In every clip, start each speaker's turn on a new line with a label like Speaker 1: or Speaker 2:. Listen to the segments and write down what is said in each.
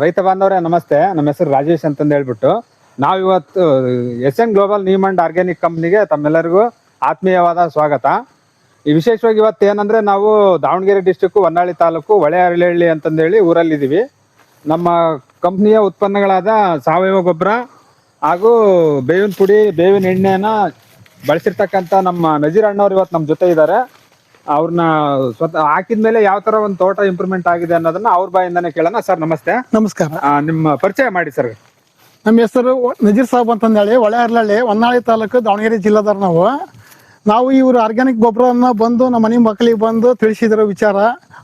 Speaker 1: ರೈತ ಬಾಂಧವರೇ, ನಮಸ್ತೆ. ನಮ್ಮ ಹೆಸರು ರಾಜೇಶ್ ಅಂತಂದು ಹೇಳ್ಬಿಟ್ಟು ನಾವು ಇವತ್ತು S N global neem and organic ಕಂಪ್ನಿಗೆ ತಮ್ಮೆಲ್ಲರಿಗೂ ಆತ್ಮೀಯವಾದ ಸ್ವಾಗತ. ಈ ವಿಶೇಷವಾಗಿ ಇವತ್ತು ಏನಂದ್ರೆ ನಾವು ದಾವಣಗೆರೆ ಡಿಸ್ಟಿಕ್ ಹೊನ್ನಾಳಿ ತಾಲೂಕು ಹೊಳೆ ಹರಳಿಹಳ್ಳಿ ಅಂತಂದೇಳಿ ಊರಲ್ಲಿದ್ದೀವಿ. ನಮ್ಮ ಕಂಪ್ನಿಯ ಉತ್ಪನ್ನಗಳಾದ ಸಾವಯವ ಗೊಬ್ಬರ ಹಾಗೂ ಬೇವಿನ ಪುಡಿ, ಬೇವಿನ ಎಣ್ಣೆನ ಬಳಸಿರ್ತಕ್ಕಂಥ ನಮ್ಮ ನಜೀರ್ ಅಣ್ಣವ್ರು ಇವತ್ತು ನಮ್ಮ ಜೊತೆ ಇದ್ದಾರೆ. ಅವ್ರನ್ನ ಸ್ವತಃ ಹಾಕಿದ್ಮೇಲೆ ಯಾವ ತರ ಒಂದು ತೋಟ ಇಂಪ್ರೂವ್ಮೆಂಟ್ ಆಗಿದೆ ಅನ್ನೋದನ್ನ ಅವ್ರ ಬಾಯಿಂದಾನೆ ಕೇಳೋಣ. ಸರ್ ನಮಸ್ತೆ.
Speaker 2: ನಮಸ್ಕಾರ.
Speaker 1: ಆ, ನಿಮ್ಮ ಪರಿಚಯ ಮಾಡಿ ಸರ್.
Speaker 2: ನಮ್ಮ ಹೆಸರು ನಜೀರ್ ಸಾಬ್ ಅಂತಂದೇಳಿ ಹೊಳೆಹರ್ಲಹಳ್ಳಿ ಹೊನ್ನಾಳಿ ತಾಲೂಕು ದಾವಣಗೆರೆ ಜಿಲ್ಲಾದವ್ರು ನಾವು. ನಾವು ಇವರು ಆರ್ಗ್ಯಾನಿಕ್ ಗೊಬ್ಬರವನ್ನು ಬಂದು ನಮ್ಮ ಮನೆ ಮಕ್ಕಳಿಗೆ ಬಂದು ತಿಳಿಸಿದ್ರು ವಿಚಾರ.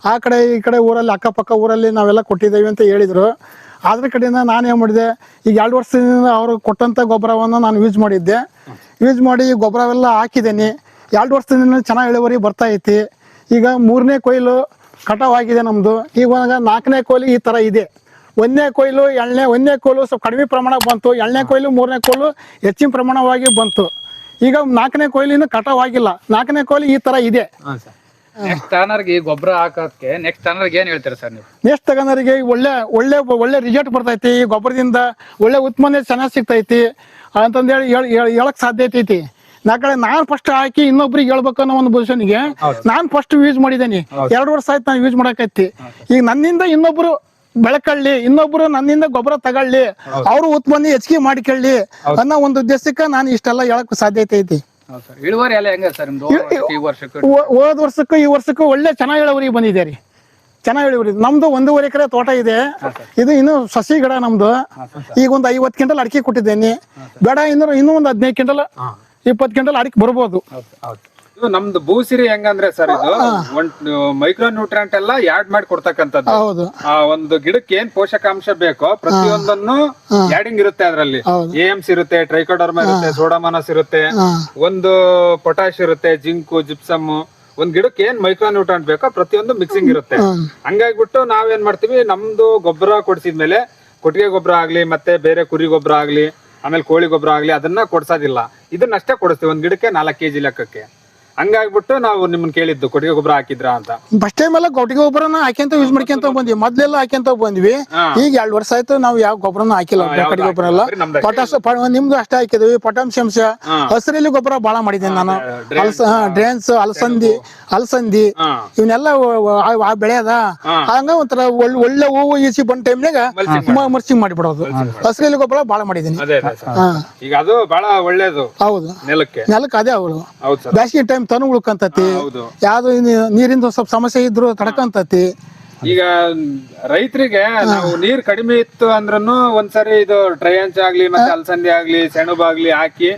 Speaker 2: ಆ ಕಡೆ ಈ ಕಡೆ ಊರಲ್ಲಿ ಅಕ್ಕಪಕ್ಕ ಊರಲ್ಲಿ ನಾವೆಲ್ಲ ಕೊಟ್ಟಿದ್ದೇವೆ ಅಂತ ಹೇಳಿದರು. ಅದ್ರ ಕಡೆಯಿಂದ ನಾನು ಏನು ಮಾಡಿದೆ ಈಗ ಎರಡು ವರ್ಷದಿಂದ ಅವರು ಕೊಟ್ಟಂಥ ಗೊಬ್ಬರವನ್ನು ನಾನು ಯೂಸ್ ಮಾಡಿದ್ದೆ. ಯೂಸ್ ಮಾಡಿ ಈ ಗೊಬ್ಬರವೆಲ್ಲ ಹಾಕಿದ್ದೀನಿ. ಎರಡು ವರ್ಷದಿಂದ ಚೆನ್ನಾಗಿ ಇಳುವರಿ ಬರ್ತಾ ಐತಿ. ಈಗ ಮೂರನೇ ಕೊಯ್ಲು ಕಟಾವ್ ಆಗಿದೆ ನಮ್ಮದು ಈಗ ನಾಲ್ಕನೇ ಕೊಯ್ಲು ಈ ಥರ ಇದೆ. ಒಂದನೇ ಕೊಯ್ಲು ಎರಡನೇ ಒಂದನೇ ಕೊಯ್ಲು ಸ್ವಲ್ಪ ಕಡಿಮೆ ಪ್ರಮಾಣ ಬಂತು. ಎರಡನೇ ಕೊಯ್ಲು ಮೂರನೇ ಕೊಯ್ಲು ಹೆಚ್ಚಿನ ಪ್ರಮಾಣವಾಗಿ ಬಂತು. ಈಗ ನಾಲ್ಕನೇ ಕೊಯ್ಲಿನ ಕಟಾವ್ ಆಗಿಲ್ಲ ನಾಲ್ಕನೇ ಕೊಯ್ಲು ಈ ತರ ಇದೆ.
Speaker 3: ನೆಕ್ಸ್ಟ್ ಟರ್ನರ್ಗೆ ಗೊಬ್ಬರ ಹಾಕೋದಕ್ಕೆ ನೆಕ್ಸ್ಟ್ ಟರ್ನರ್ಗೆ ಏನು ಹೇಳ್ತೀರಾ ಸರ್ ನೀವು?
Speaker 2: ನೆಕ್ಸ್ಟ್ ಟರ್ನರ್ಗೆ ಒಳ್ಳೆ ಒಳ್ಳೆ ಒಳ್ಳೆ ರಿಸಲ್ಟ್ ಬರ್ತೈತಿ. ಈ ಗೊಬ್ಬರದಿಂದ ಒಳ್ಳೆ ಉತ್ಪನ್ನ ಚೆನ್ನಾಗಿ ಸಿಗ್ತೈತಿ. ಅಂತಂದೇಳಿ ಹೇಳ್ ಹೇಳ್- ಹೇಳಕ್ ಸಾಧ್ಯತೆ ಐತಿ ನಾ ಕಡೆ ನಾನ್ ಫಸ್ಟ್ ಹಾಕಿ ಇನ್ನೊಬ್ರಿಗೆ ಹೇಳ್ಬೇಕು ಅನ್ನೋ ಒಂದು ಪೊಸಿಷನ್ಗೆ ನಾನ್ ಫಸ್ಟ್ ಯೂಸ್ ಮಾಡಿದ್ದೇನೆ ಎರಡು ವರ್ಷ ಆಯ್ತು ನಾನು ಯೂಸ್ ಮಾಡಕೈತಿ ಈಗ ನನ್ನಿಂದ ಇನ್ನೊಬ್ರು ಬೆಳಕಳ್ಳಿ ಇನ್ನೊಬ್ರು ನನ್ನಿಂದ ಗೊಬ್ಬರ ತಗೊಳ್ಳಿ ಅವರು ಉತ್ಪನ್ನ ಹೆಚ್ಚಿಗೆ ಮಾಡ್ಕೊಳ್ಳಿ ಅನ್ನೋ ಒಂದು ಉದ್ದೇಶಕ್ಕೆ ನಾನು ಇಷ್ಟೆಲ್ಲ ಹೇಳಕ್ ಸಾಧ್ಯತೆ ಐತಿ.
Speaker 3: ಹೌದು ಸರ್. ಇಳುವರಿ ಎಲ್ಲ ಹೆಂಗ ಸರ್ ನಿಮ್ದು? ಹೋದ ವರ್ಷಕ್ಕೆ ಈ ವರ್ಷಕ್ಕೆ?
Speaker 2: ಹೋದ ವರ್ಷಕ್ಕೂ ಈ ವರ್ಷಕ್ಕೂ ಒಳ್ಳೆ ಚೆನ್ನಾಗಿ ಇಳುವರಿ ಬಂದಿದೆ ರೀ. ಚೆನ್ನಾಗಿ ಇಳುವರಿ. ನಮ್ದು ಒಂದೂವರೆ ಎಕರೆ ತೋಟ ಇದೆ. ಇದು ಇನ್ನು ಸಸಿ ಗಿಡ ನಮ್ದು. ಈಗ ಒಂದು ಐವತ್ತು ಕ್ವಿಂಟಲ್ ಅಡಿಕೆ ಕೊಟ್ಟಿದ್ದೇನೆ. ಬೇಡ ಇನ್ನೂ ಇನ್ನೂ ಒಂದು ಹದಿನೈದು ಕ್ವಿಂಟಲ್ ಇಪ್ಪತ್ತು ಕ್ವಿಂಟಲ್ ಅಡಿಕೆ ಬರ್ಬೋದು.
Speaker 1: ಇದು ನಮ್ದು ಭೂಸಿರಿ ಹೆಂಗಂದ್ರೆ ಸರ್ ಇದು? ಒಂದು ಮೈಕ್ರೋ ನ್ಯೂಟ್ರಿಯಂಟ್ ಎಲ್ಲ ಆಡ್ ಮಾಡಿ ಕೊಡ್ತಕ್ಕಂಥದ್ದು.
Speaker 2: ಹೌದು.
Speaker 1: ಆ ಒಂದು ಗಿಡಕ್ಕೆ ಏನ್ ಪೋಷಕಾಂಶ ಬೇಕೋ ಪ್ರತಿಯೊಂದನ್ನು ಆಡಿಂಗ್ ಇರುತ್ತೆ ಅದರಲ್ಲಿ. ಎಮ್ಸ್ ಇರುತ್ತೆ ಟ್ರೈಕೋಡರ್ಮ ಇರುತ್ತೆ ಸೋಡಾಮನಸ್ ಇರುತ್ತೆ ಒಂದು ಪೊಟ್ಯಾಶ್ ಇರುತ್ತೆ ಜಿಂಕು ಜಿಪ್ಸಮ್ ಒಂದ್ ಗಿಡಕ್ಕೆ ಏನ್ ಮೈಕ್ರೋ ನ್ಯೂಟ್ರಿಯಂಟ್ ಬೇಕೋ ಪ್ರತಿಯೊಂದು ಮಿಕ್ಸಿಂಗ್ ಇರುತ್ತೆ. ಹಂಗಾಗ್ಬಿಟ್ಟು ನಾವೇನ್ ಮಾಡ್ತೀವಿ? ನಮ್ದು ಗೊಬ್ಬರ ಕೊಡ್ಸಿದ್ಮೇಲೆ ಕೊಟ್ಟಿಗೆ ಗೊಬ್ಬರ ಆಗ್ಲಿ ಮತ್ತೆ ಬೇರೆ ಕುರಿ ಗೊಬ್ಬರ ಆಗ್ಲಿ ಆಮೇಲೆ ಕೋಳಿ ಗೊಬ್ಬರ ಆಗ್ಲಿ ಅದನ್ನ ಕೊಡ್ಸೋದಿಲ್ಲ. ಇದನ್ನಷ್ಟೇ ಕೊಡಿಸ್ತೀವಿ. ಒಂದ್ ಗಿಡಕ್ಕೆ ನಾಲ್ಕು ಕೆಜಿ ಲೆಕ್ಕಕ್ಕೆ. ಹಂಗಾಗ್ಬಿಟ್ಟು ನಾವು ನಿಮ್ಮನ್ನ ಕೇಳಿದ್ದು ಕೊಟ್ಟಿಗೆ ಗೊಬ್ಬರ ಹಾಕಿದ್ರ ಅಂತ.
Speaker 2: ಫಸ್ಟ್ ಟೈಮ್ ಎಲ್ಲ ಕೊಟ್ಟಿಗೆ ಗೊಬ್ಬರನ ಹಾಕ್ಯಂತ ಯೂಸ್ ಮಾಡ್ಕೊಂತ ಬಂದ್ವಿ. ಮೊದ್ಲೆಲ್ಲ ಹಾಕ್ಯಂತ ಬಂದ್ವಿ. ಈಗ ಎರಡು ವರ್ಷ ಆಯ್ತು ನಾವು ಯಾವ ಗೊಬ್ಬರನ ಹಾಕಿಲ್ಲ ಕೊಟ್ಟಿಗೆ ಗೊಬ್ಬರ ಎಲ್ಲ ಪೊಟಾಸ್ ನಿಮ್ದು ಅಷ್ಟೇ ಹಾಕಿದ್ವಿ ಪೊಟಾನ್ಶಂಶ
Speaker 1: ಹಾ.
Speaker 2: ಹಸಿರಲ್ಲಿ ಗೊಬ್ಬರ ಬಹಳ ಮಾಡಿದ್ದೇನೆ ನಾನು. ಅಲ್ಸ ಡ್ರೇನ್ಸ್ ಅಲಸಂದಿ ಅಲಸಂದಿ. ಇವನ್ನೆಲ್ಲ ಬೆಳೆಯದ. ಹಂಗ ಒಂಥರ ಒಳ್ಳೆ ಒಳ್ಳೆ ಹೂವು ಈಸಿ ಬಂದ ಟೈಮ್ನಾಗ ಮರ್ಸಿಂಗ್ ಮಾಡಿಬಿಡೋದು. ಹಸಿರಲ್ಲಿ ಗೊಬ್ಬರ ಬಹಳ ಮಾಡಿದ್ದೀನಿ.
Speaker 1: ಈಗ ಅದು ಬಹಳ ಒಳ್ಳೇದು.
Speaker 2: ಹೌದು.
Speaker 1: ನೆಲಕ್ಕೆ.
Speaker 2: ನೆಲಕ್ಕೆ ಅದೇ ಅವಳು. ಬ್ಯಾಸಿಗೆ ಟೈಮ್ ತನು ಉಳ್ಕಂತತಿ
Speaker 1: ಹೌದು.
Speaker 2: ಯಾವ್ದು ನೀರಿಂದ ಸ್ವಲ್ಪ ಸಮಸ್ಯೆ ಇದ್ರು ತಡ್ಕಂತತಿ.
Speaker 1: ಈಗ ರೈತರಿಗೆ ನಾವು ನೀರ್ ಕಡಿಮೆ ಇತ್ತು ಅಂದ್ರೂ ಒಂದ್ಸರಿ ಇದು ಟ್ರಯಂಚ್ ಆಗ್ಲಿ ಮತ್ತೆ ಅಲಸಂದಿ ಆಗ್ಲಿ ಸೆಣಬು ಆಗ್ಲಿ ಹಾಕಿ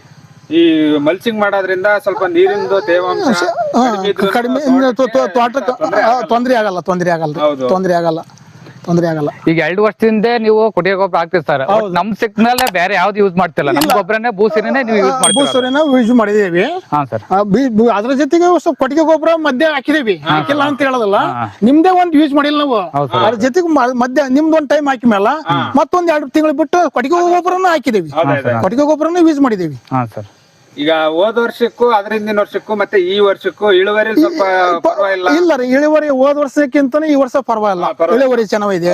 Speaker 1: ಈ ಮಲ್ಚಿಂಗ್ ಮಾಡೋದ್ರಿಂದ ಸ್ವಲ್ಪ ನೀರಿಂದು ತೇವಾಂಶ ಕಡಿಮೆ ತೋಟಕ್ಕೆ
Speaker 2: ತೊಂದ್ರೆ ಆಗಲ್ಲ ತೊಂದ್ರೆ ಆಗಲ್ಲ.
Speaker 1: ಹೌದು.
Speaker 2: ತೊಂದ್ರೆ ಆಗಲ್ಲ. ತೊಂದ್ರೆ ಆಗಲ್ಲ.
Speaker 3: ಈಗ ಎರಡು ವರ್ಷದಿಂದ ನೀವು ಕೊಟ್ಟಿಗೆ ಗೊಬ್ಬರ ಹಾಕ್ತಿರ್ತಾರೆ. ಸರ್ ನಮ್ ಸಿಕ್ನಲ್ಲೇ ಬೇರೆ ಯಾವ್ದು ಯೂಸ್ ಮಾಡ್ತಿಲ್ಲ. ನಮ್ ಗೊಬ್ಬರನೇ ಭೂಸಿನೇ ನೀವು ಯೂಸ್
Speaker 2: ಯೂಸ್ ಮಾಡಿದೀವಿ
Speaker 3: ಹಾ ಸರ್.
Speaker 2: ಅದ್ರ ಜೊತೆಗೆ ಸ್ವಲ್ಪ ಕೊಟ್ಟಿಗೆ ಗೊಬ್ಬರ ಮಧ್ಯ ಹಾಕಿದೀವಿ ಹಾಕಿಲ್ಲ ಅಂತ ಹೇಳೋದಲ್ಲ. ನಿಮ್ದೇ ಒಂದ್ ಯೂಸ್ ಮಾಡಿಲ್ಲ ನಾವು. ಅದ್ರ ಜೊತೆಗೆ ಮಧ್ಯ ನಿಮ್ದು ಒಂದ್ ಟೈಮ್ ಹಾಕಿ ಮೇಲೆ ಮತ್ತೊಂದ್ ಎರಡು ತಿಂಗಳು ಬಿಟ್ಟು ಕೊಟ್ಟಿಗೆ ಗೊಬ್ಬರನ ಹಾಕಿದೀವಿ. ಕೊಟ್ಟಿಗೆ ಗೊಬ್ಬರನ ಯೂಸ್ ಮಾಡಿದೀವಿ
Speaker 3: ಹಾ ಸರ್.
Speaker 1: ಈಗ ಹೋದ ವರ್ಷಕ್ಕೂ ಅದ್ರ ಹಿಂದಿನ ವರ್ಷಕ್ಕೂ ಮತ್ತೆ ಈ ವರ್ಷಕ್ಕೂ ಇಳುವರಿ ಸ್ವಲ್ಪ ಪರವಾಗಿಲ್ಲ.
Speaker 2: ಇಲ್ಲ ರೀ ಇಳುವರಿ ಹೋದ ವರ್ಷಕ್ಕಿಂತ ಈ ವರ್ಷ ಪರವಾಗಿಲ್ಲ. ಇಳುವರಿ ಚೆನ್ನಾಗಿದೆ.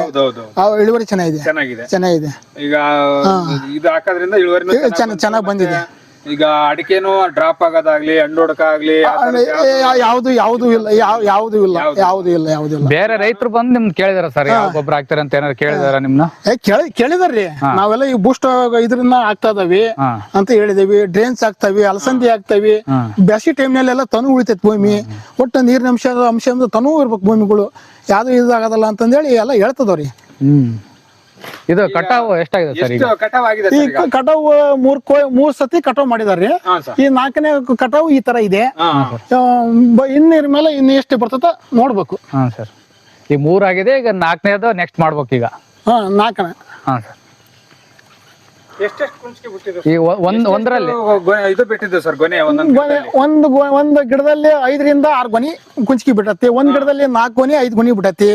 Speaker 2: ಇಳುವರಿ ಚೆನ್ನಾಗಿದೆ.
Speaker 1: ಚೆನ್ನಾಗಿದೆ.
Speaker 2: ಚೆನ್ನಾಗಿದೆ.
Speaker 1: ಈಗ ಇದು ಹಾಕೋದ್ರಿಂದ ಇಳುವರಿ
Speaker 2: ಚೆನ್ನಾಗ್ ಬಂದಿದೆ.
Speaker 1: ಈಗ ಅಡಿಕೆನು ಡ್ರಾಪ್ ಆಗೋದಾಗ್ಲಿ ಹಣ್ಣು ಆಗ್ಲಿ
Speaker 2: ಯಾವ್ದು ಯಾವ್ದು ಇಲ್ಲ ಯಾವ ಯಾವ್ದು ಇಲ್ಲ ಯಾವ್ದು ಇಲ್ಲ ಯಾವ್ದು ಇಲ್ಲ
Speaker 3: ಬೇರೆ ರೈತರು ಬಂದು ನಿಮ್ ಕೇಳಿದಾರ ಸರ್ ಯಾವ ಗೊಬ್ಬರ ಹಾಕ್ತಾರ ಅಂತ ಏನಾದ್ರು ಕೇಳಿದಾರ ನಿಮ್ನ
Speaker 2: ಏ ಕೇಳಿ ಕೇಳಿದಾರ್ರಿ ನಾವೆಲ್ಲ ಈ ಬೂಸ್ಟ್ ಇದ್ರಿಂದ ಆಗ್ತಾ ಇದಾವಿ ಅಂತ ಹೇಳಿದೇವಿ ಡ್ರೈನ್ಸ್ ಆಗ್ತಾವಿ ಅಲಸಂದಿ ಹಾಕ್ತಾವಿ
Speaker 3: ಟೈಮ್
Speaker 2: ಬ್ಯಾಸಿ ಟೈಮ್ನಲ್ಲೆಲ್ಲ ತನು ಉಳಿತೈತಿ ಭೂಮಿ ಒಟ್ಟು ನೀರಿನ ಅಂಶ ಅಂಶ ಅಂದ್ರೆ ತನು ಇರ್ಬೇಕು ಭೂಮಿಗಳು ಯಾವ್ದು ಇದಾಗದಲ್ಲ ಅಂತಂದೇಳಿ ಎಲ್ಲ ಹೇಳ್ತದವ್ರಿ
Speaker 3: ಹ್ಮ್ ಇದು ಕಟಾವು ಎಷ್ಟಾಗಿದೆ ಸರ್ ಈಗ?
Speaker 1: ಕಟಾವ್ ಆಗಿದೆ
Speaker 2: ಈ
Speaker 1: ಸರ್
Speaker 2: ಕಟಾವ್ ಮೂರ್ ಕೋ ಮೂರ್ ಸತಿ ಕಟಾವ್ ಮಾಡಿದಾರ್ರಿ
Speaker 1: ಸರ್.
Speaker 2: ಈ ನಾಲ್ಕನೇ ಕಟಾವ್ ಈ ತರ ಇದೆ. ಇನ್ನಿರ ಮೇಲೆ ಇನ್ನು ಎಷ್ಟು ಬರ್ತದ ನೋಡ್ಬೇಕು.
Speaker 3: ಹಾ ಸರ್. ಈ ಮೂರಾಗಿದೆ ಈಗ ನಾಲ್ಕನೇದು ನೆಕ್ಸ್ಟ್ ಮಾಡ್ಬೇಕು ಈಗ.
Speaker 2: ಹಾ ನಾಲ್ಕನೇ.
Speaker 3: ಹಾ ಸರ್. ಒಂದ್ ಒಂದ್ರಲ್ಲಿ.
Speaker 1: ಇದು ಬಿಟ್ಟಿದ್ದು ಸರ್ ಗೊನೆ
Speaker 2: ಒಂದು ಗಿಡದಲ್ಲಿ? ಐದರಿಂದ ಆರು ಗೊನಿ ಕುಂಚಿಕೆ ಬಿಟ್ಟತಿ. ಒಂದ್ ಗಿಡದಲ್ಲಿ ನಾಲ್ಕು ಗೊನಿ ಐದು ಗೊನಿ ಬಿಟ್ಟತಿ.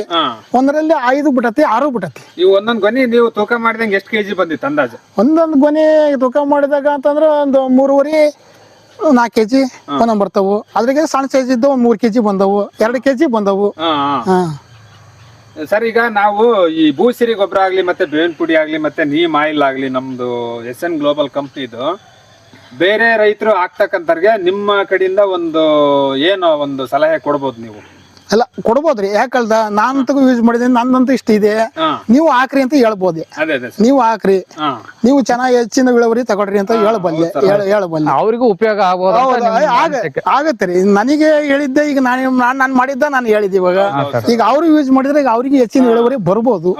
Speaker 2: ಒಂದರಲ್ಲಿ ಐದು ಬಿಟ್ಟತಿ ಆರು ಬಿಟ್ಟತಿ.
Speaker 1: ಒಂದೊಂದ್ ಗೊನಿ ನೀವು ತೂಕ ಮಾಡಿದಂಗೆ ಎಷ್ಟು ಕೆಜಿ ಬಂದಿತ್ತು ಅಂದಾಜು?
Speaker 2: ಒಂದೊಂದು ಗೊನೆ ತೂಕ ಮಾಡಿದಾಗ ಅಂತಂದ್ರೆ ಒಂದು ಮೂರುವರಿ ನಾಲ್ಕು ಕೆಜಿ ಒಂದೊಂದು ಬರ್ತಾವು. ಅದ್ರಾಗೆ ಸಣ್ಣ ಸೈಜ್ ಇದ್ದು ಮೂರ್ ಮೂರು ಕೆಜಿ ಬಂದವು ಎರಡು ಕೆಜಿ ಬಂದವು.
Speaker 1: ಸರ್, ಈಗ ನಾವು ಈ ಭೂಸಿರಿ ಗೊಬ್ಬರ ಆಗಲಿ ಮತ್ತೆ ಬೇವಿನ ಪುಡಿ ಆಗಲಿ ಮತ್ತೆ ನೀಮ್ ಆಯಿಲ್ ಆಗಲಿ ನಮ್ಮದು ಎಸ್ ಎನ್ ಗ್ಲೋಬಲ್ ಕಂಪ್ನಿದು, ಬೇರೆ ರೈತರು ಆಗ್ತಕ್ಕಂಥವ್ರಿಗೆ ನಿಮ್ಮ ಕಡೆಯಿಂದ ಒಂದು ಏನು ಒಂದು ಸಲಹೆ ಕೊಡ್ಬೋದು ನೀವು?
Speaker 2: ಅಲ್ಲ ಕೊಡ್ಬೋದ್ರಿ. ಯಾಕಲ್ದ ನಾನಂತೂ ಯೂಸ್ ಮಾಡಿದೀನಿ ನಂದಂತೂ ಇಷ್ಟ ಇದೆ. ನೀವು ಹಾಕ್ರಿ ಅಂತ ಹೇಳ್ಬೋದು.
Speaker 1: ಅದೇ ಅದೇ
Speaker 2: ನೀವು ಹಾಕ್ರಿ. ನೀವು ಚೆನ್ನಾಗಿ ಹೆಚ್ಚಿನ ಇಳುವರಿ ತಗೊಳ್ರಿ ಅಂತ ಹೇಳಬಲ್ಲೆ. ಹೇಳ- ಹೇಳಬಲ್ಲೆ.
Speaker 3: ಅವ್ರಿಗೂ ಉಪಯೋಗ ಆಗ್ಬೋದು ಅಂತ
Speaker 2: ಹೌದು
Speaker 3: ನಿಮ್
Speaker 2: ಆಗ
Speaker 3: ಅನಿಸಿಕೆ.
Speaker 2: ಆಗತ್ತೆ ರೀ. ನನಗೆ ಹೇಳಿದ್ದೆ ಈಗ ನಾನು ನಾನು ಮಾಡಿದ್ದ ನಾನು ಹೇಳಿದ್ದೆ ಇವಾಗ. ಈಗ ಅವ್ರು ಯೂಸ್ ಮಾಡಿದ್ರೆ ಈಗ ಅವ್ರಿಗೆ ಹೆಚ್ಚಿನ ಇಳುವರಿ ಬರ್ಬೋದು.